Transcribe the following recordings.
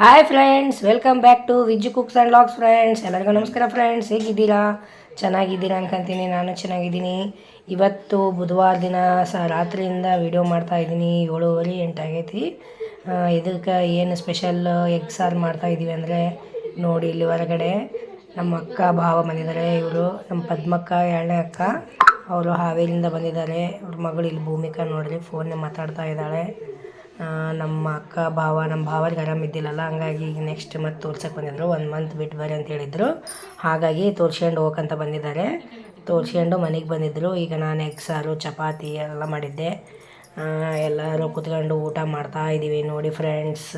Hi friends welcome back to Vijju cooks and logs friends ಎಲ್ಲರಿಗೂ ನಮಸ್ಕಾರ friends ಹೇಗಿದ್ದೀರಾ? ಚೆನ್ನಾಗಿದ್ದೀರಾ ಅನ್ಕೊಂತೀನಿ. ನಾನು ಚೆನ್ನಾಗಿದ್ದೀನಿ. ಇವತ್ತು ಬುಧವಾರ ದಿನ ಸ ರಾತ್ರಿಯಿಂದ ವಿಡಿಯೋ ಮಾಡ್ತಾ ಇದ್ದೀನಿ. ಏಳುವರೆ ಎಂಟಾಗೈತಿ ಇದಕ್ಕೆ ಏನು ಸ್ಪೆಷಲ್ ಎಗ್ ಮಾಡ್ತಾ ಇದ್ದೀವಿ ಅಂದರೆ ನೋಡಿ ಇಲ್ಲಿ ಹೊರಗಡೆ ನಮ್ಮ ಅಕ್ಕ, ಭಾವ ಬಂದಿದ್ದಾರೆ. ಇವರು ನಮ್ಮ ಪದ್ಮಕ್ಕ, ಎರಡನೇ ಅಕ್ಕ. ಅವರು ಹಾವೇರಿಯಿಂದ ಬಂದಿದ್ದಾರೆ. ಅವ್ರ ಮಗಳು ಇಲ್ಲಿ ಭೂಮಿಕಾ ನೋಡ್ರಿ ಫೋನ್ನೇ ಮಾತಾಡ್ತಾ ಇದ್ದಾಳೆ. ನಮ್ಮ ಅಕ್ಕ, ಭಾವ, ನಮ್ಮ ಭಾವರಿಗೆ ಆರಾಮಿದ್ದಿಲ್ಲಲ್ಲ ಹಂಗಾಗಿ ಈಗ ನೆಕ್ಸ್ಟ್ ಮತ್ತೆ ತೋರ್ಸಕ್ಕೆ ಬಂದಿದ್ರು. ಒನ್ ಮಂತ್ ಬಿಟ್ಟು ಬರ್ರಿ ಅಂತ ಹೇಳಿದ್ರು. ಹಾಗಾಗಿ ತೋರ್ಸ್ಕೊಂಡು ಹೋಗಂತ ಬಂದಿದ್ದಾರೆ. ತೋರ್ಸ್ಕೊಂಡು ಮನೆಗೆ ಬಂದಿದ್ದರು ಈಗ ನಾನು ಎಗ್ ಸಾರು, ಚಪಾತಿ ಎಲ್ಲ ಮಾಡಿದ್ದೆ. ಎಲ್ಲರೂ ಕುತ್ಕೊಂಡು ಊಟ ಮಾಡ್ತಾ ಇದ್ದೀವಿ ನೋಡಿ ಫ್ರೆಂಡ್ಸ್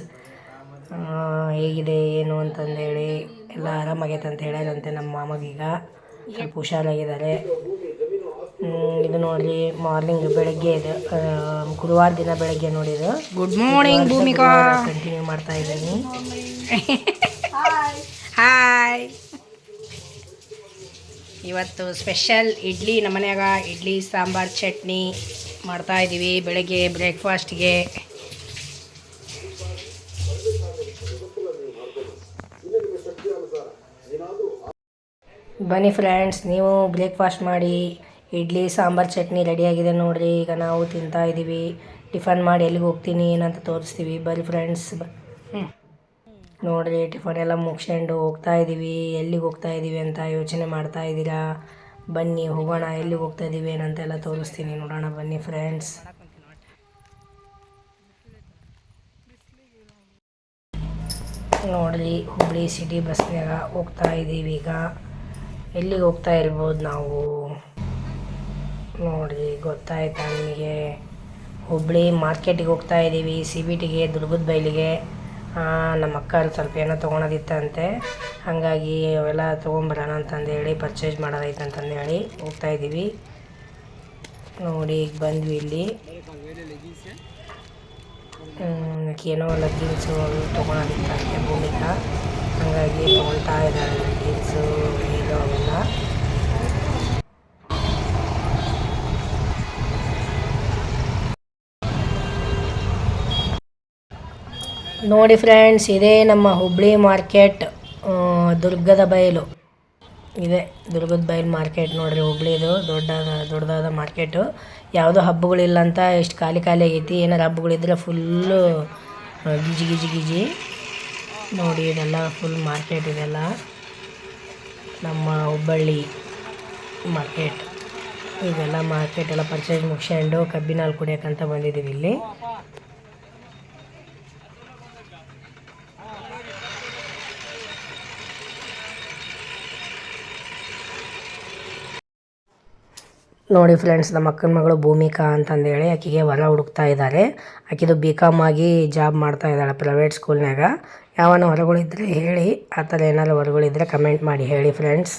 ಹೇಗಿದೆ, ಏನು ಅಂತಂದೇಳಿ ಎಲ್ಲ ಆರಾಮಾಗೈತೆ ಅಂತ ಹೇಳ್ಯಾರಂತೆ ನಮ್ಮ ಮಾಮಗೀಗ. ಸ್ವಲ್ಪ ಹುಷಾರಾಗಿದ್ದಾರೆ. ಇದು ನೋಡ್ರಿ ಮಾರ್ನಿಂಗ್ ಬೆಳಗ್ಗೆ ಇದು. ಗುರುವಾರ ದಿನ ಬೆಳಗ್ಗೆ ನೋಡಿದು ಗುಡ್ ಮಾರ್ನಿಂಗ್ ಭೂಮಿಕಾ. ಕಂಟಿನ್ಯೂ ಮಾಡ್ತಾ ಇದ್ದೀನಿ. ಹಾಯ್ ಇವತ್ತು ಸ್ಪೆಷಲ್ ಇಡ್ಲಿ ನಮ್ಮ ಮನ್ಯಾಗ ಇಡ್ಲಿ ಸಾಂಬಾರ್ ಚಟ್ನಿ ಮಾಡ್ತಾ ಇದ್ದೀವಿ ಬೆಳಗ್ಗೆ ಬ್ರೇಕ್ಫಾಸ್ಟ್ಗೆ ಬನ್ನಿ ಫ್ರೆಂಡ್ಸ್ ನೀವು ಬ್ರೇಕ್ಫಾಸ್ಟ್ ಮಾಡಿ ಇಡ್ಲಿ ಸಾಂಬಾರ್ ಚಟ್ನಿ ರೆಡಿಯಾಗಿದೆ ನೋಡಿರಿ. ಈಗ ನಾವು ತಿಂತಾ ಇದ್ದೀವಿ ಟಿಫನ್ ಮಾಡಿ ಎಲ್ಲಿಗೆ ಹೋಗ್ತೀನಿ ಏನಂತ ತೋರಿಸ್ತೀವಿ. ಬರೀ ಫ್ರೆಂಡ್ಸ್ ನೋಡಿರಿ ಟಿಫನ್ ಎಲ್ಲ ಮುಗಿಸ್ಕೊಂಡು ಹೋಗ್ತಾ ಇದ್ದೀವಿ ಎಲ್ಲಿಗೆ ಹೋಗ್ತಾ ಇದ್ದೀವಿ ಅಂತ ಯೋಚನೆ ಮಾಡ್ತಾ ಇದ್ದೀರಾ ಬನ್ನಿ ಹೋಗೋಣ. ಎಲ್ಲಿಗೆ ಹೋಗ್ತಾ ಇದ್ದೀವಿ ಏನಂತೆಲ್ಲ ತೋರಿಸ್ತೀನಿ ನೋಡೋಣ. ಬನ್ನಿ ಫ್ರೆಂಡ್ಸ್ ನೋಡಿರಿ ಹುಬ್ಳಿ ಸಿಟಿ ಬಸ್ನಾಗ ಹೋಗ್ತಾ ಇದ್ದೀವಿ ಈಗ. ಎಲ್ಲಿಗೆ ಹೋಗ್ತಾ ಇರ್ಬೋದು ನಾವು? ನೋಡ್ರಿ ಗೊತ್ತಾಯ್ತಾ ನಿಮಗೆ? ಹುಬ್ಳಿ ಮಾರ್ಕೆಟಿಗೆ ಹೋಗ್ತಾ ಇದ್ದೀವಿ ಸಿ ಬಿ ಟಿಗೆ ದುರ್ಗದ ಬೈಲಿಗೆ ನಮ್ಮ ಅಲ್ಲಿ ಸ್ವಲ್ಪ ಏನೋ ತೊಗೊಳೋದಿತ್ತಂತೆ. ಹಾಗಾಗಿ ಅವೆಲ್ಲ ತೊಗೊಂಬರೋಣ ಅಂತಂದೇಳಿ ಪರ್ಚೇಸ್ ಮಾಡೋದೈತೆ ಅಂತಂದೇಳಿ ಹೋಗ್ತಾ ಇದ್ದೀವಿ ನೋಡಿ, ಈಗ ಬಂದ್ವಿ ಇಲ್ಲಿ. ಏನೋ ಲಗ್ಗಿನ್ಸು ತೊಗೊಳೋದಿತ್ತಂತೆ ಭೂಮಿಕ. ಹಾಗಾಗಿ ತೊಗೊಳ್ತಾ ಇದ್ದಾರೆ ಲಗ್ಗಿನ್ಸು ಇದು ಅವೆಲ್ಲ. ನೋಡಿ ಫ್ರೆಂಡ್ಸ್ ಇದೇ ನಮ್ಮ ಹುಬ್ಳಿ ಮಾರ್ಕೆಟ್ ದುರ್ಗದ ಬಯಲು. ಇದೆ, ದುರ್ಗದ ಬಯಲು ಮಾರ್ಕೆಟ್ ನೋಡ್ರಿ ಹುಬ್ಳಿದು, ದೊಡ್ಡದ, ದೊಡ್ಡದಾದ ಮಾರ್ಕೆಟು ಯಾವುದೋ ಹಬ್ಬಗಳಿಲ್ಲ ಅಂತ ಎಷ್ಟು ಖಾಲಿ ಖಾಲಿ ಆಗೈತಿ. ಏನಾರು ಹಬ್ಬಗಳಿದ್ರೆ ಫುಲ್ಲು ಗಿಜಿ ಗಿಜಿ ಗಿಜಿ. ನೋಡಿ ಇದೆಲ್ಲ ಫುಲ್ ಮಾರ್ಕೆಟ್ ಇದೆಲ್ಲ. ನಮ್ಮ ಹುಬ್ಬಳ್ಳಿ ಮಾರ್ಕೆಟ್ ಇದೆಲ್ಲ ಮಾರ್ಕೆಟ್ ಎಲ್ಲ ಪರ್ಚೇಸ್ ಮುಗಿಸ್ಕೊಂಡು ಕಬ್ಬಿನ ಹಾಲು ಕುಡಿಯೋಕ್ಕಂತ ಬಂದಿದ್ದೀವಿ ಇಲ್ಲಿ. ನೋಡಿ ಫ್ರೆಂಡ್ಸ್ ನಮ್ಮ ಅಕ್ಕನ ಮಗಳು ಭೂಮಿಕಾ ಅಂತಂದೇಳಿ ಆಕೆಗೆ ಹೊಲ ಹುಡುಕ್ತಾ ಇದ್ದಾರೆ ಆಕೆದು ಬಿ ಕಾಮ್ ಆಗಿ ಜಾಬ್ ಮಾಡ್ತಾ ಇದ್ದಾಳೆ ಪ್ರೈವೇಟ್ ಸ್ಕೂಲ್ನಾಗ ಯಾವನ ಹೊರಗಳಿದ್ರೆ ಹೇಳಿ ಆ ಥರ ಏನಾದ್ರು ಹೊರಗಳಿದ್ರೆ ಕಮೆಂಟ್ ಮಾಡಿ ಹೇಳಿ ಫ್ರೆಂಡ್ಸ್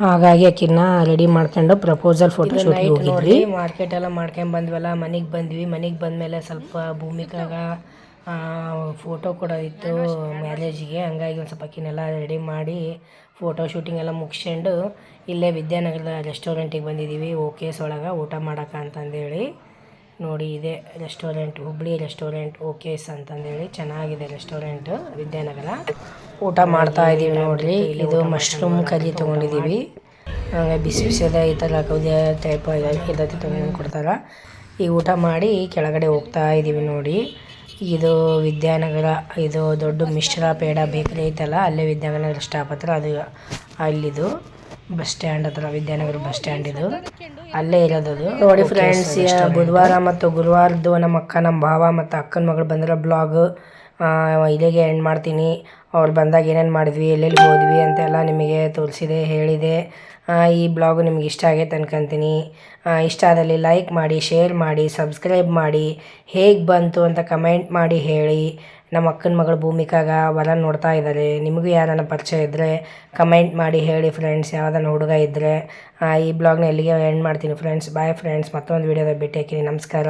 ಹಾಗಾಗಿ ಆಕಿನ ರೆಡಿ ಮಾಡ್ಕೊಂಡು ಪ್ರಪೋಸಲ್ ಫೋಟೋ ಶೂಟ್ ಹೋಗಿದ್ವಿ. ಮಾರ್ಕೆಟ್ ಎಲ್ಲ ಮಾಡ್ಕೊಂಡು ಬಂದ್ವಲ್ಲ ಮನೆಗೆ ಬಂದ್ವಿ. ಮನೆಗೆ ಬಂದಮೇಲೆ ಸ್ವಲ್ಪ ಭೂಮಿಕಾಗ ಫೋಟೋ ಕೂಡ ಇತ್ತು ಮ್ಯಾರೇಜಿಗೆ ಹಂಗಾಗಿ ಒಂದು ಸ್ವಲ್ಪ ಅಕ್ಕಿನೆಲ್ಲ ರೆಡಿ ಮಾಡಿ ಫೋಟೋ ಶೂಟಿಂಗ್ ಎಲ್ಲ ಮುಗಿಸ್ಕೊಂಡು ಇಲ್ಲೇ ವಿದ್ಯಾನಗರದ ರೆಸ್ಟೋರೆಂಟಿಗೆ ಬಂದಿದ್ದೀವಿ ಓಕೆಸ್ ಒಳಗೆ ಊಟ ಮಾಡೋಕೆ ಅಂತಂದೇಳಿ. ನೋಡಿ ಇದೆ ರೆಸ್ಟೋರೆಂಟ್ ಹುಬ್ಳಿ ರೆಸ್ಟೋರೆಂಟ್ ಓಕೆಸ್ ಅಂತಂದೇಳಿ. ಚೆನ್ನಾಗಿದೆ ರೆಸ್ಟೋರೆಂಟ್ ವಿದ್ಯಾನಗರ. ಊಟ ಮಾಡ್ತಾ ಇದ್ದೀವಿ ನೋಡಿರಿ. ಇದು ಮಶ್ರೂಮ್ ಕರಿ ತೊಗೊಂಡಿದ್ದೀವಿ ಹಂಗೆ ಬಿಸಿ ಬಿಸಿದ ಈ ಥರ ಕೌದ್ಯ ಟೈಪ್ ಇದೆ ಕೊಡ್ತಾರೆ. ಈ ಊಟ ಮಾಡಿ ಕೆಳಗಡೆ ಹೋಗ್ತಾ ಇದ್ದೀವಿ ನೋಡಿ. ಇದು ವಿದ್ಯಾನಗರ ಇದು ದೊಡ್ಡ ಮಿಶ್ರ ಪೇಡ ಬೇಕರಿ ಐತಲ್ಲ ಅಲ್ಲೇ ವಿದ್ಯಾನಗರ ಸ್ಟಾಪ್ ಹತ್ರ ಅದು ಅಲ್ಲಿದು ಬಸ್ ಸ್ಟ್ಯಾಂಡ್ ಹತ್ರ ವಿದ್ಯಾನಗರ ಬಸ್ ಸ್ಟ್ಯಾಂಡ್ ಇದು. ಅಲ್ಲೇ ಇರೋದು ನೋಡಿ ಫ್ರೆಂಡ್ಸ್ ಬುಧವಾರ ಮತ್ತು ಗುರುವಾರದ್ದು ನಮ್ಮ ಅಕ್ಕ ನಮ್ಮ ಭಾವ ಮತ್ತು ಅಕ್ಕನ ಮಗಳು ಬಂದಿರೋ ಬ್ಲಾಗ್ ಇಲ್ಲಿಗೆ ಎಂಡ್ ಮಾಡ್ತೀನಿ. ಅವ್ರು ಬಂದಾಗ ಏನೇನು ಮಾಡಿದ್ವಿ, ಎಲ್ಲೆಲ್ಲಿ ಹೋದ್ವಿ ಅಂತೆಲ್ಲ ನಿಮಗೆ ತೋರಿಸಿದೆ, ಹೇಳಿದೆ. ಈ ಬ್ಲಾಗ್ ನಿಮ್ಗೆ ಇಷ್ಟ ಆಗೈತೆ ಅನ್ಕೊಂತೀನಿ. ಇಷ್ಟ ಆದಲ್ಲಿ ಲೈಕ್ ಮಾಡಿ, ಶೇರ್ ಮಾಡಿ, ಸಬ್ಸ್ಕ್ರೈಬ್ ಮಾಡಿ, ಹೇಗೆ ಬಂತು ಅಂತ ಕಮೆಂಟ್ ಮಾಡಿ ಹೇಳಿ. ನಮ್ಮ ಅಕ್ಕನ ಮಗಳು ಭೂಮಿಕಾಗ ವರ ನೋಡ್ತಾ ಇದ್ದಾರೆ ನಿಮಗೂ ಯಾರನ್ನ ಪರಿಚಯ ಇದ್ದರೆ ಕಮೆಂಟ್ ಮಾಡಿ ಹೇಳಿ ಫ್ರೆಂಡ್ಸ್ ಯಾವುದನ್ನ ಹುಡುಗ ಇದ್ದರೆ ಈ ಬ್ಲಾಗ್ನ ಎಲ್ಲಿಗೆ ಎಂಡ್ ಮಾಡ್ತೀನಿ ಫ್ರೆಂಡ್ಸ್ ಬಾಯ್ ಫ್ರೆಂಡ್ಸ್ ಮತ್ತೊಂದು ವೀಡಿಯೋದಾಗ ಭೇಟಿ ಹಾಕಿನಿ ನಮಸ್ಕಾರ.